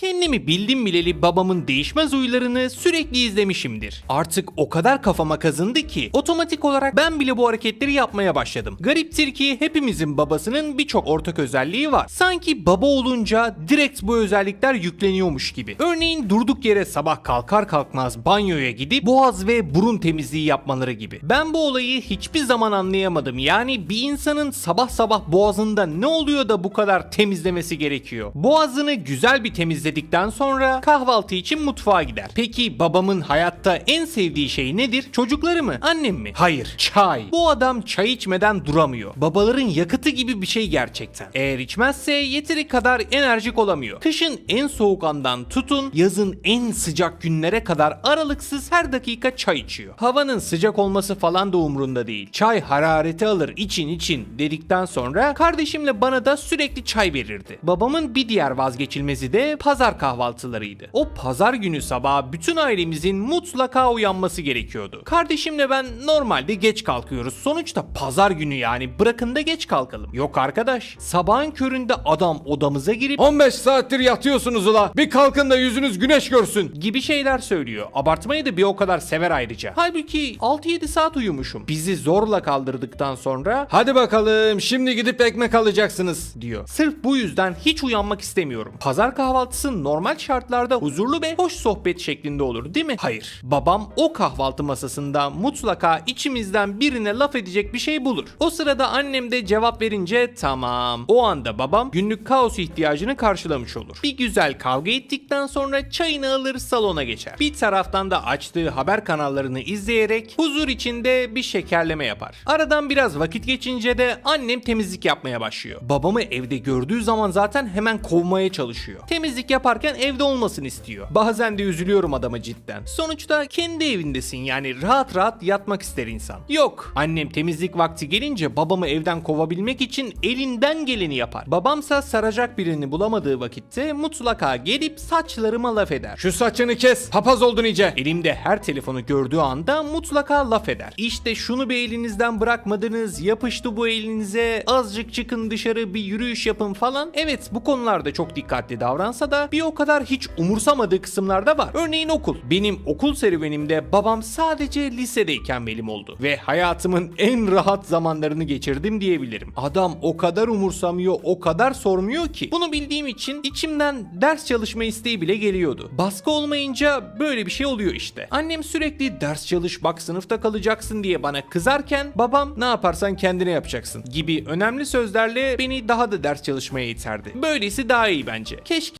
Kendimi bildim bileli babamın değişmez huylarını sürekli izlemişimdir. Artık o kadar kafama kazındı ki otomatik olarak ben bile bu hareketleri yapmaya başladım. Gariptir ki hepimizin babasının birçok ortak özelliği var. Sanki baba olunca direkt bu özellikler yükleniyormuş gibi. Örneğin durduk yere sabah kalkar kalkmaz banyoya gidip boğaz ve burun temizliği yapmaları gibi. Ben bu olayı hiçbir zaman anlayamadım. Yani bir insanın sabah sabah boğazında ne oluyor da bu kadar temizlemesi gerekiyor? Boğazını güzel bir temizledikten sonra kahvaltı için mutfağa gider. Peki babamın hayatta en sevdiği şey nedir? Çocukları mı? Annem mi? Hayır. Çay. Bu adam çay içmeden duramıyor. Babaların yakıtı gibi bir şey gerçekten. Eğer içmezse yeteri kadar enerjik olamıyor. Kışın en soğuk andan tutun yazın en sıcak günlere kadar aralıksız her dakika çay içiyor. Havanın sıcak olması falan da umrunda değil. Çay harareti alır için için dedikten sonra kardeşimle bana da sürekli çay verirdi. Babamın bir diğer vazgeçilmezi de pazar kahvaltılarıydı. O pazar günü sabah bütün ailemizin mutlaka uyanması gerekiyordu. Kardeşimle ben normalde geç kalkıyoruz. Sonuçta pazar günü yani bırakın da geç kalkalım. Yok arkadaş sabahın köründe adam odamıza girip 15 saattir yatıyorsunuz ula. Bir kalkın da yüzünüz güneş görsün. gibi şeyler söylüyor. Abartmayı da bir o kadar sever ayrıca. Halbuki 6-7 saat uyumuşum. Bizi zorla kaldırdıktan sonra Hadi bakalım şimdi gidip ekmek alacaksınız. diyor. Sırf bu yüzden hiç uyanmak istemiyorum. Pazar kahvaltısı normal şartlarda huzurlu ve hoş sohbet şeklinde olur değil mi? Hayır. Babam o kahvaltı masasında mutlaka içimizden birine laf edecek bir şey bulur. O sırada annem de cevap verince tamam. O anda babam günlük kaos ihtiyacını karşılamış olur. Bir güzel kavga ettikten sonra çayını alır salona geçer. Bir taraftan da açtığı haber kanallarını izleyerek huzur içinde bir şekerleme yapar. Aradan biraz vakit geçince de annem temizlik yapmaya başlıyor. Babamı evde gördüğü zaman zaten hemen kovmaya çalışıyor. Temizlik yaparken evde olmasını istiyor. Bazen de üzülüyorum adama cidden. Sonuçta kendi evindesin yani rahat rahat yatmak ister insan. Yok. Annem temizlik vakti gelince babamı evden kovabilmek için elinden geleni yapar. Babamsa saracak birini bulamadığı vakitte mutlaka gelip saçlarıma laf eder. Şu saçını kes. Papaz oldun iyice. Elimde her telefonu gördüğü anda mutlaka laf eder. İşte şunu bir elinizden bırakmadınız, yapıştı bu elinize, azıcık çıkın dışarı bir yürüyüş yapın falan. Evet bu konularda çok dikkatli davransa da bir o kadar hiç umursamadığı kısımlarda var. Örneğin okul. Benim okul serüvenimde babam sadece lisedeyken benim oldu. Ve hayatımın en rahat zamanlarını geçirdim diyebilirim. Adam o kadar umursamıyor, o kadar sormuyor ki. Bunu bildiğim için içimden ders çalışma isteği bile geliyordu. Baskı olmayınca böyle bir şey oluyor işte. Annem sürekli ders çalış bak sınıfta kalacaksın diye bana kızarken babam ne yaparsan kendine yapacaksın gibi önemli sözlerle beni daha da ders çalışmaya iterdi. Böylesi daha iyi bence. Keşke